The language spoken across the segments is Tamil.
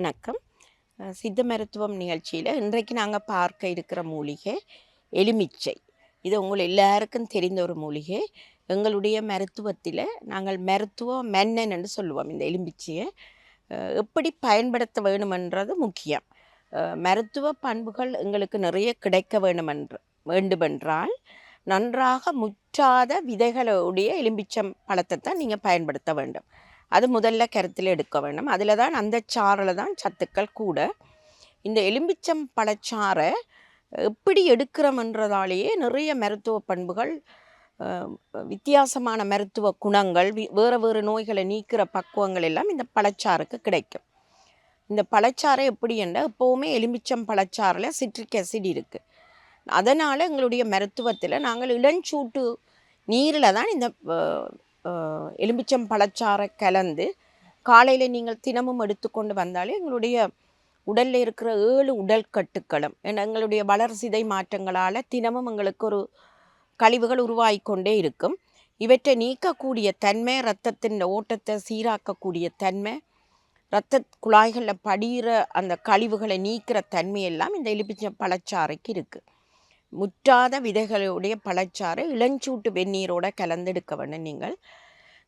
வணக்கம். சித்த மருத்துவம் நிகழ்ச்சியில் இன்றைக்கு நாங்கள் பார்க்க இருக்கிற மூலிகை எலுமிச்சை. இது உங்கள் எல்லாருக்கும் தெரிந்த ஒரு மூலிகை. எங்களுடைய மருத்துவத்தில் நாங்கள் மருத்துவ மன்னன் என்று சொல்லுவோம் இந்த எலுமிச்சையை. எப்படி பயன்படுத்த வேணுமென்றது முக்கியம். மருத்துவ பண்புகள் எங்களுக்கு நிறைய கிடைக்க வேணுமென்ற வேண்டுமென்றால் நன்றாக முற்றாத விதைகளுடைய எலும்பிச்சம் பழத்தை தான் நீங்கள் பயன்படுத்த வேண்டும். அது முதல்ல கருத்தில் எடுக்க வேண்டும் அதில் தான் அந்த சாறில் தான் சத்துக்கள் கூட. இந்த எலும்பிச்சம் பழச்சாறை எப்படி எடுக்கிறோம்ன்றதாலேயே நிறைய மருத்துவ பண்புகள் வித்தியாசமான மருத்துவ குணங்கள் வி- வேறு வேறு நோய்களை நீக்கிற பக்குவங்கள் எல்லாம் இந்த பழச்சாறுக்கு கிடைக்கும். இந்த பழச்சாறை எப்படி என்றால் எப்போவுமே எலுமிச்சம் பழச்சாறில் சிட்ரிக் ஆசிட் இருக்குது அதனால் எங்களுடைய மருத்துவத்தில் நாங்கள் இளஞ்சூட்டு நீரில் தான் இந்த எலுமிச்சம் பழச்சாறை கலந்து காலையில் நீங்கள் தினமும் எடுத்துக்கொண்டு வந்தாலே எங்களுடைய உடலில் இருக்கிற ஏழு உடல் கட்டுக்களும் எங்களுடைய வளர்சிதை மாற்றங்களால் தினமும் எங்களுக்கு ஒரு கழிவுகள் உருவாகிக்கொண்டே இருக்கும். இவற்றை நீக்கக்கூடிய தன்மை இரத்தத்தின் ஓட்டத்தை சீராக்கக்கூடிய தன்மை இரத்த குழாய்களில் படிகிற அந்த கழிவுகளை நீக்கிற தன்மையெல்லாம் இந்த எலுமிச்சம் பழச்சாறைக்கு இருக்குது முற்றாத விதைகளுடைய பழச்சாறு இளஞ்சூட்டு வெந்நீரோட கலந்தெடுக்க வேண்டும் நீங்கள்.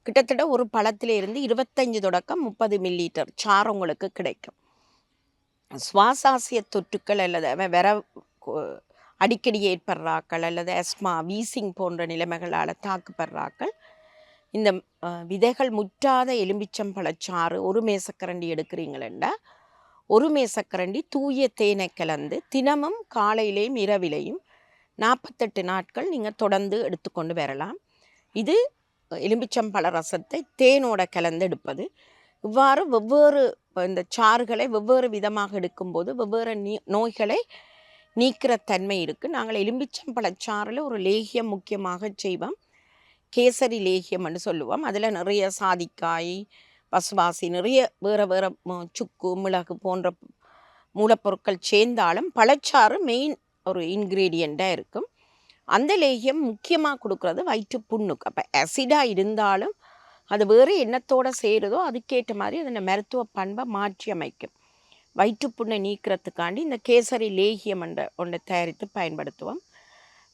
கிட்டத்தட்ட ஒரு பழத்திலிருந்து இருபத்தஞ்சு தொடக்கம் முப்பது மில்லிலிட்டர் சாறு உங்களுக்கு கிடைக்கும். சுவாசாசிய தொற்றுக்கள் அல்லது வர வெற அடிக்கடி ஏற்படுறாக்கள் அல்லது அஸ்மா வீசிங் போன்ற நிலைமைகளால் தாக்குப்படுறாக்கள். இந்த விதைகள் முற்றாத எலும்பிச்சம் பழச்சாறு ஒரு மேசக்கரண்டி எடுக்கிறீங்களா ஒரு மேசக்கரண்டி தூய தேனை கலந்து தினமும் காலையிலேயும் இரவிலையும் நாற்பத்தெட்டு நாட்கள் நீங்கள் தொடர்ந்து எடுத்துக்கொண்டு வரலாம். இது எலும்பிச்சம்பழ ரசத்தை தேனோட கலந்து எடுப்பது. இவ்வாறு வெவ்வேறு இந்த சாறுகளை வெவ்வேறு விதமாக எடுக்கும்போது வெவ்வேறு நீ நோய்களை நீக்கிற தன்மை இருக்குது நாங்கள் எலும்பிச்சம்பழச்சாறில் ஒரு லேகியம் முக்கியமாக செய்வோம். கேசரி லேகியம்னு சொல்லுவோம். அதில் நிறைய சாதிக்காய் பசுவாசி நிறைய வேறு வேறு சுக்கு மிளகு போன்ற மூலப்பொருட்கள் சேர்ந்தாலும் பழச்சாறு மெயின் ஒரு இன்க்ரீடியண்ட்டாக இருக்கும். அந்த லேகியம் முக்கியமாக கொடுக்குறது வயிற்று புண்ணுக்கு அப்போ அசிடாக இருந்தாலும் அது வேறு எண்ணத்தோடு செய்கிறதோ அதுக்கேற்ற மாதிரி அதனை மருத்துவ பண்பை மாற்றி அமைக்கும். வயிற்றுப்புண்ணை நீக்கிறதுக்காண்டி இந்த கேசரி லேகியம் என்ற ஒன்றை தயாரித்து பயன்படுத்துவோம்.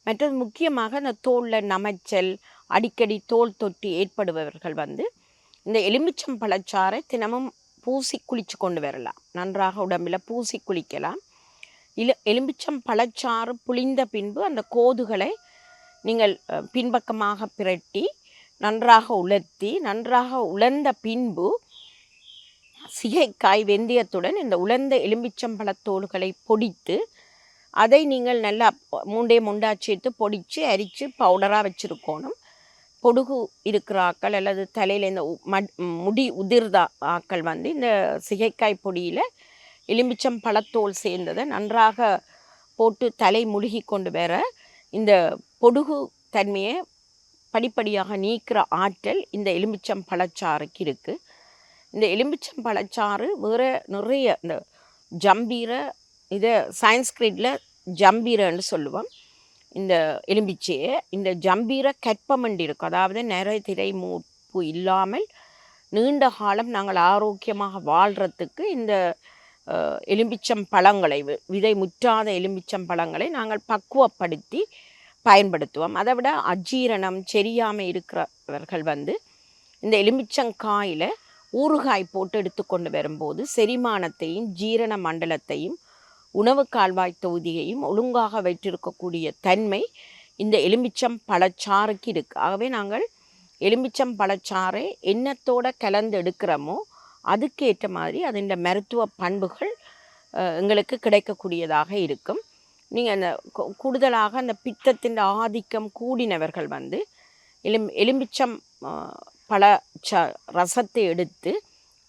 மற்றது முக்கியமாக இந்த தோலில் நமைச்சல் அடிக்கடி தோல் தொட்டி ஏற்படுபவர்கள் வந்து இந்த எலுமிச்சம் பழச்சாறை தினமும் பூசி குளித்து கொண்டு வரலாம். நன்றாக உடம்பில் பூசி குளிக்கலாம். இல எலும்பிச்சம் பழச்சாறு புளிந்த பின்பு அந்த கோதுகளை நீங்கள் பின்பக்கமாக பிரட்டி நன்றாக உலர்த்தி நன்றாக உலர்ந்த பின்பு சிகைக்காய் வெந்தயத்துடன் இந்த உலர்ந்த எலும்பிச்சம்பழத்தோல்களை பொடித்து அதை நீங்கள் நல்லா மூண்டே முண்டா சேர்த்து பொடித்து அரித்து பவுடராக வச்சுருக்கணும். பொடுகு இருக்கிற ஆக்கள் அல்லது தலையில் இந்த மட்- முடி உதிர்ந்த ஆக்கள் வந்து இந்த சிகைக்காய் பொடியில் எலுமிச்சம் பழத்தோல் சேர்ந்ததை நன்றாக போட்டு தலை முழுகி கொண்டு வர இந்த பொடுகு தன்மையை படிப்படியாக நீக்கிற ஆற்றல் இந்த எலுமிச்சம் பழச்சாறுக்கு இருக்குது இந்த எலுமிச்சம் பழச்சாறு வேறு நிறைய இந்த ஜம்பீர இதை சயின்ஸ்கிரீட்டில் ஜம்பீரன்னு சொல்லுவோம். இந்த எலும்பிச்சையை இந்த ஜம்பீர கற்பமண்டி இருக்கும் அதாவது நிறைய திரை மூப்பு இல்லாமல் நீண்ட காலம் நாங்கள் ஆரோக்கியமாக வாழ்கிறதுக்கு இந்த எலும்பிச்சம் பழங்களை வி- விதை முற்றாத எலும்பிச்சம் பழங்களை நாங்கள் பக்குவப்படுத்தி பயன்படுத்துவோம். அதை விட அஜீரணம் செரியாமல் இருக்கிறவர்கள் வந்து இந்த எலுமிச்சங்காயில் ஊறுகாய் போட்டு எடுத்துக்கொண்டு வரும்போது செரிமானத்தையும் ஜீரண மண்டலத்தையும் உணவு கால்வாய் தொகுதியையும் ஒழுங்காக வைத்திருக்கக்கூடிய தன்மை இந்த எலுமிச்சம் பழச்சாறுக்கு இருக்குது ஆகவே நாங்கள் எலுமிச்சம் பழச்சாறை எண்ணத்தோடு கலந்து எடுக்கிறோமோ அதுக்கேற்ற மாதிரி அதன் மருத்துவ பண்புகள் எங்களுக்கு கிடைக்கக்கூடியதாக இருக்கும். நீங்கள் அந்த கூடுதலாக அந்த பித்தத்தின் ஆதிக்கம் கூடினவர்கள் வந்து எலும் எலும்பிச்சம் பல ச ரசத்தை எடுத்து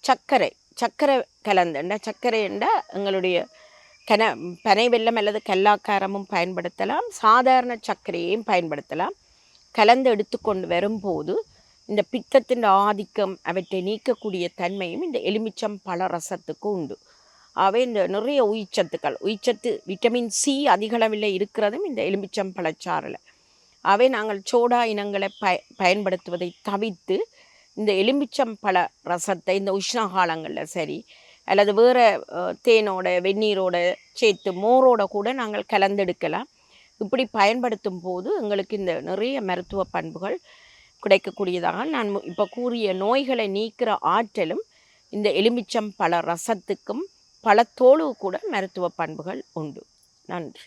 சர்க்கரை சர்க்கரை கலந்துண்டா சர்க்கரை எங்களுடைய கன பனை வெல்லம் அல்லது கல்லாக்காரமும் பயன்படுத்தலாம். சாதாரண சர்க்கரையையும் பயன்படுத்தலாம். கலந்து எடுத்துக்கொண்டு வரும்போது இந்த பித்தத்தின் ஆதிக்கம் அவற்றை நீக்கக்கூடிய தன்மையும் இந்த எலுமிச்சம் பழ ரசத்துக்கு உண்டு. ஆகவே இந்த நிறைய உயிர்ச்சத்துக்கள். உயிர்ச்சத்து விட்டமின் சி அதிகளவில் இருக்கிறதும் இந்த எலுமிச்சம் பழச்சாறில் ஆகவே நாங்கள் சோடா இனங்களை பய பயன்படுத்துவதை தவிர்த்து இந்த எலுமிச்சம் பழ ரசத்தை இந்த உஷ்ணகாலங்களில் சரி அல்லது வேறு தேனோட வெந்நீரோட சேர்த்து மோரோட கூட நாங்கள் கலந்தெடுக்கலாம். இப்படி பயன்படுத்தும் போது எங்களுக்கு இந்த நிறைய மருத்துவ பண்புகள் கிடைக்கக்கூடியதாக நான் இப்போ கூறிய நோய்களை நீக்கிற ஆற்றலும் இந்த எலுமிச்சம் பல ரசத்துக்கும் பல தோலு கூட மருத்துவ பண்புகள் உண்டு. நன்றி.